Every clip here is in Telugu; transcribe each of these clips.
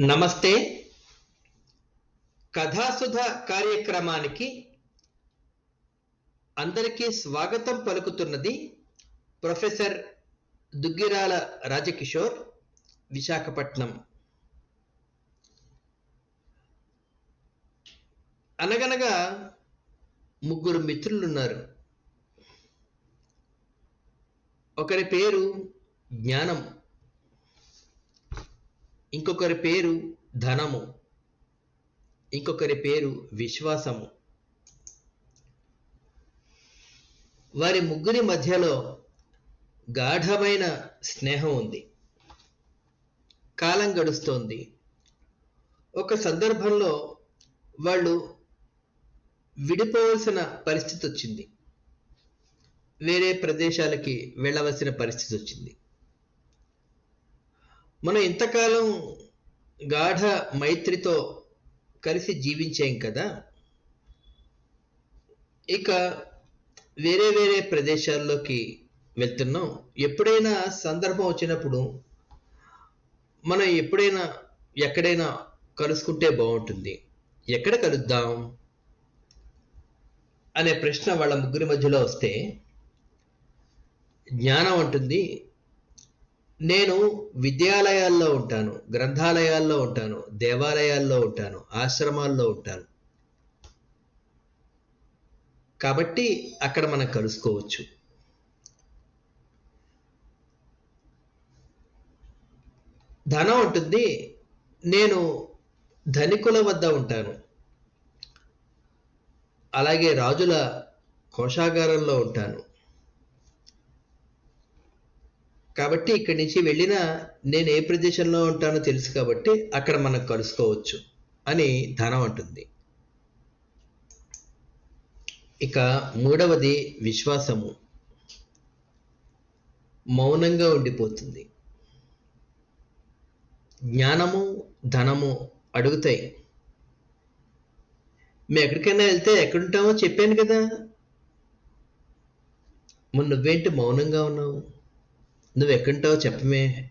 నమస్తే. కథాసుధ కార్యక్రమానికి అందరికీ స్వాగతం పలుకుతున్నది ప్రొఫెసర్ దుగ్గిరాల రాజకిషోర్ విశాఖపట్నం. అనగనగా ముగ్గురు మిత్రులున్నారు. ఒకరి పేరు జ్ఞానం ఇంకొకరి పేరు ధనము. ఇంకొకరి పేరు విశ్వాసము. వారి ముగ్గురి మధ్యలో గాఢమైన స్నేహం ఉంది. కాలం గడుస్తోంది. ఒక సందర్భంలో వాళ్ళు విడిపోవలసిన పరిస్థితి వచ్చింది. వేరే ప్రదేశాలకి వెళ్ళవలసిన పరిస్థితి వచ్చింది. మనం ఇంతకాలం గాఢ మైత్రితో కలిసి జీవించాం కదా. ఇక వేరే వేరే ప్రదేశాల్లోకి వెళ్తున్నాం. ఎప్పుడైనా సందర్భం వచ్చినప్పుడు మనం ఎప్పుడైనా ఎక్కడైనా కలుసుకుంటే బాగుంటుంది. ఎక్కడ కలుద్దాం అనే ప్రశ్న వాళ్ళ ముగ్గురి మధ్యలో వస్తే జ్ఞానం ఉంటుంది నేను విద్యాలయాల్లో ఉంటాను గ్రంథాలయాల్లో ఉంటాను దేవాలయాల్లో ఉంటాను ఆశ్రమాల్లో ఉంటాను. కాబట్టి అక్కడ మనం కలుసుకోవచ్చు. ధనం ఉంటుంది నేను ధనికుల వద్ద ఉంటాను. అలాగే రాజుల కోశాగారంలో ఉంటాను. కాబట్టి ఇక్కడి నుంచి వెళ్ళినా నేను ఏ ప్రదేశంలో ఉంటానో తెలుసు కాబట్టి అక్కడ మనం కలుసుకోవచ్చు అని ధనం అంటుంది. ఇక మూడవది విశ్వాసము. మౌనంగా ఉండిపోతుంది. జ్ఞానము ధనము అడుగుతాయి. మేము ఎక్కడికైనా వెళ్తే ఎక్కడుంటామో చెప్పాను కదా. మొన్న నువ్వేంటి మౌనంగా ఉన్నావు? నువ్వు ఎక్కడుంటావో చెప్పమే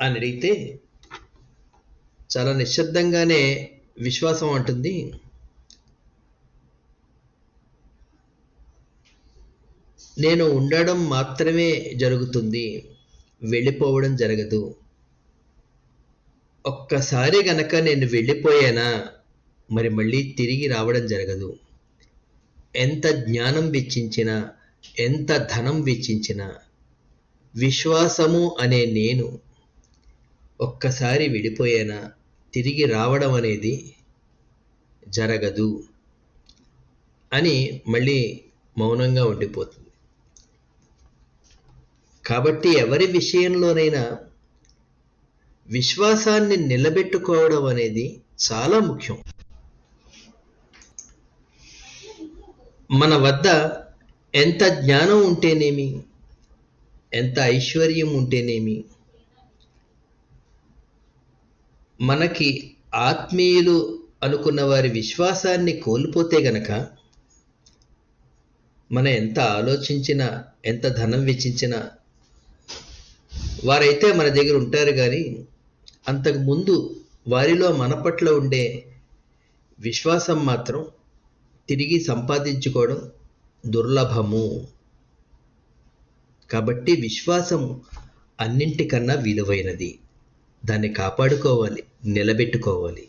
అని అడిగితే చాలా నిశ్శబ్దంగానే విశ్వాసం అంటుంది. నేను ఉండడం మాత్రమే జరుగుతుంది వెళ్ళిపోవడం జరగదు. ఒక్కసారి గనక నేను వెళ్ళిపోయానా మరి మళ్ళీ తిరిగి రావడం జరగదు. ఎంత జ్ఞానం వెచ్చించినా ఎంత ధనం వెచ్చించినా విశ్వాసము అనే నేను ఒక్కసారి విడిపోయేనా తిరిగి రావడం అనేది జరగదు అని మళ్ళీ మౌనంగా ఉండిపోతుంది. కాబట్టి ఎవరి విషయంలోనైనా విశ్వాసాన్ని నిలబెట్టుకోవడం అనేది చాలా ముఖ్యం. మన వద్ద ఎంత జ్ఞానం ఉంటేనేమి ఎంత ఐశ్వర్యం ఉంటేనేమి? మనకి ఆత్మీయులు అనుకున్న వారి విశ్వాసాన్ని కోల్పోతే గనక మనం ఎంత ఆలోచించినా ఎంత ధనం వెచ్చించినా వారైతే మన దగ్గర ఉంటారు కానీ అంతకు ముందు వారిలో మన పట్ల ఉండే విశ్వాసం మాత్రం తిరిగి సంపాదించుకోవడం దుర్లభము. కాబట్టి విశ్వాసం అన్నింటికన్నా విలువైనది. దాన్ని కాపాడుకోవాలి నిలబెట్టుకోవాలి.